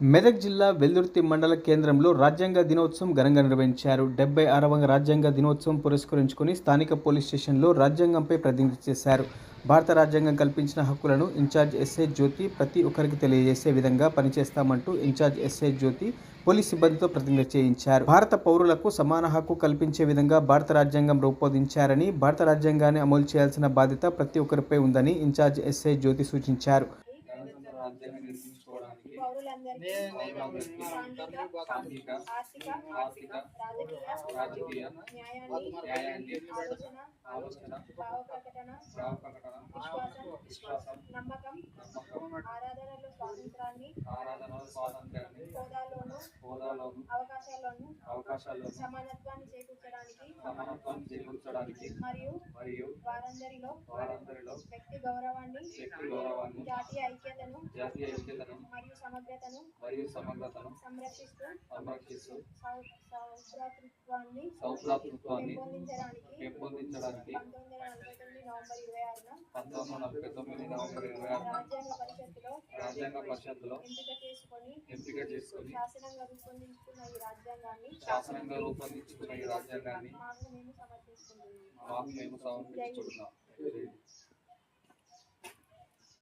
మెదక్ జిల్లా వెల్దుర్తి మండల కేంద్రంలో రాజ్యాంగ దినోత్సవం ఘనంగా నిర్వహించారు. డెబ్బై ఆరవ రాజ్యాంగ దినోత్సవం పురస్కరించుకుని స్థానిక పోలీస్ స్టేషన్లో రాజ్యాంగంపై ప్రతిజ్ఞ చేశారు. భారత రాజ్యాంగం కల్పించిన హక్కులను ఇన్ఛార్జ్ ఎస్ఐ జ్యోతి ప్రతి ఒక్కరికి తెలియజేసే విధంగా పనిచేస్తామంటూ ఇన్ఛార్జ్ ఎస్ఐ జ్యోతి పోలీస్ సిబ్బందితో ప్రతిజ్ఞ చేయించారు. భారత పౌరులకు సమాన హక్కు కల్పించే విధంగా భారత రాజ్యాంగం రూపొందించారని భారత రాజ్యాంగాన్ని అమలు చేయాల్సిన బాధ్యత ప్రతి ఒక్కరిపై ఉందని ఇన్ఛార్జ్ ఎస్ఐ జ్యోతి సూచించారు. నిర్మించుకోవడానికి ఆర్థిక, రాజకీయ, న్యాయాన్ని, ఆలోచన, విశ్వాసం, నమ్మకం, ఆరాధనలో స్వాతంత్రాన్ని, ఆరాధన స్వాతంత్ర్యాన్ని హోదాలోను, హోదాలోను అవకాశాలను, అవకాశాలను సమానత్వాన్ని చేకూర్చడానికి సమానత్వాన్ని చేకూర్చడానికి మరియు మరియు వారందరిలో వారందరిలో వ్యక్తి గౌరవాన్ని వ్యక్తి గౌరవాన్ని జాతీయ ఐక్యతను జాతీయ ఐక్యతను మరియు సమగ్రతను మరియు సమగ్రతను సంరక్షిస్తూ సంరక్షిస్తూ సౌ- సౌభ్రాతృత్వాన్ని సౌభ్రాతృత్వాన్ని పెంపొందించడానికి పెంపొందించడానికి పంతొమ్మిది వందల నలభై తొమ్మిది నవంబర్ ఇరవై ఆరున పంతొమ్మిది వందల నలభై తొమ్మిది నవంబర్ ఇరవై ఆరున రాజ్యాంగ పరిషత్తులో రాజ్యాంగ పరిషత్తులో ఎంపిక చేసుకొని ఎంపిక చేసుకొని శాసనంగా రూపొందించుకున్న ఈ రాజ్యాంగాన్ని శాసనంగా రూపొందించుకున్న ఈ రాజ్యాంగాన్ని మాకు మేము సమర్పిస్తున్నాము మాకు మేము సమర్పించుకుంటున్నాం.